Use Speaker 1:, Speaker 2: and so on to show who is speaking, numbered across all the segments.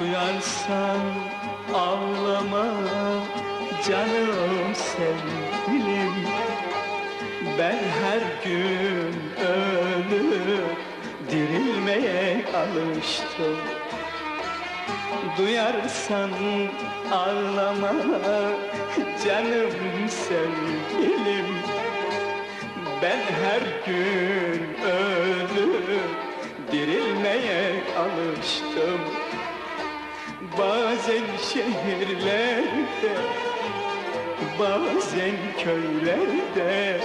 Speaker 1: Duyarsan ağlama canım sevgilim. Ben her gün ölüp dirilmeye alıştım. Duyarsan ağlama canım sevgilim. Ben her gün ölüp dirilmeye alıştım Bazen şehirlerde Bazen köylerde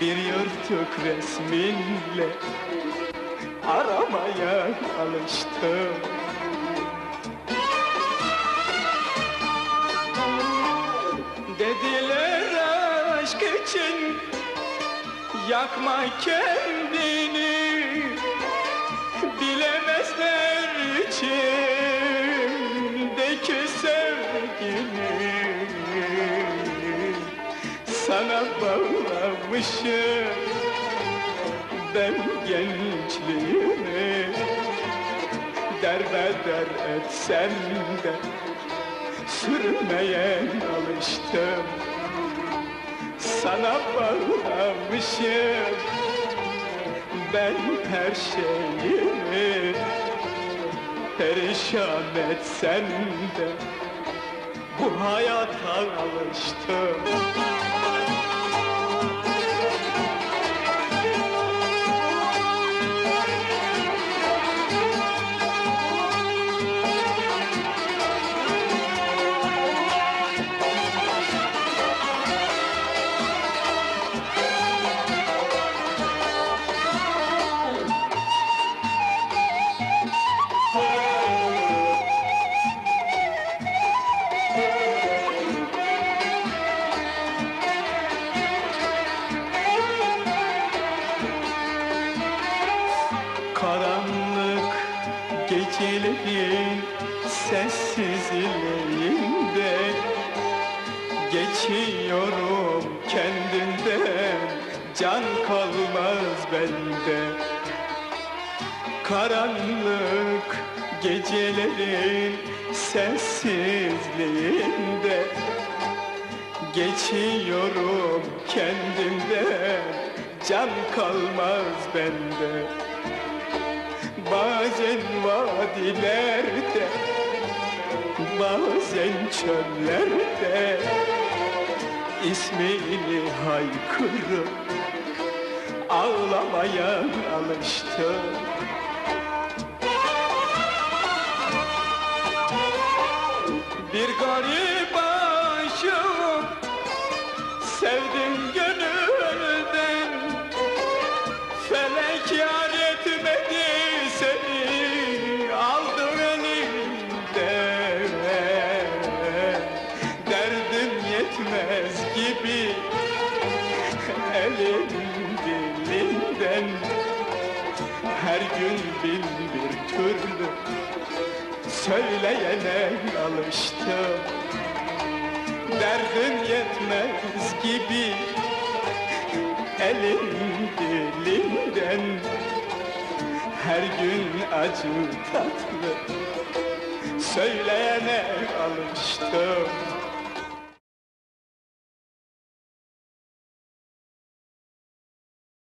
Speaker 1: Bir yırtık resminle Aramaya alıştım. Dediler aşk için Yakma kendini bağlamışım ben gençliğimi Derbeder etsem de sürmeye alıştım. Sana bağlamışım. Ben her şeyimi Perişan etsem de bu hayata alıştım Karanlık gecelerin sessizliğinde Geçiyorum kendimden can kalmaz bende. Karanlık gecelerin sessizliğinde Geçiyorum kendimden can kalmaz bende Bazen vadilerde Bazen çöllerde ismini haykırıp Ağlamaya alıştım. Bir garip aşığım Sevdim gönülden Felek yar Her gün bin bir türlü Söyleyene alıştım. Derdim yetmez gibi Elim dilinden. Her gün acı tatlı Söyleyene alıştım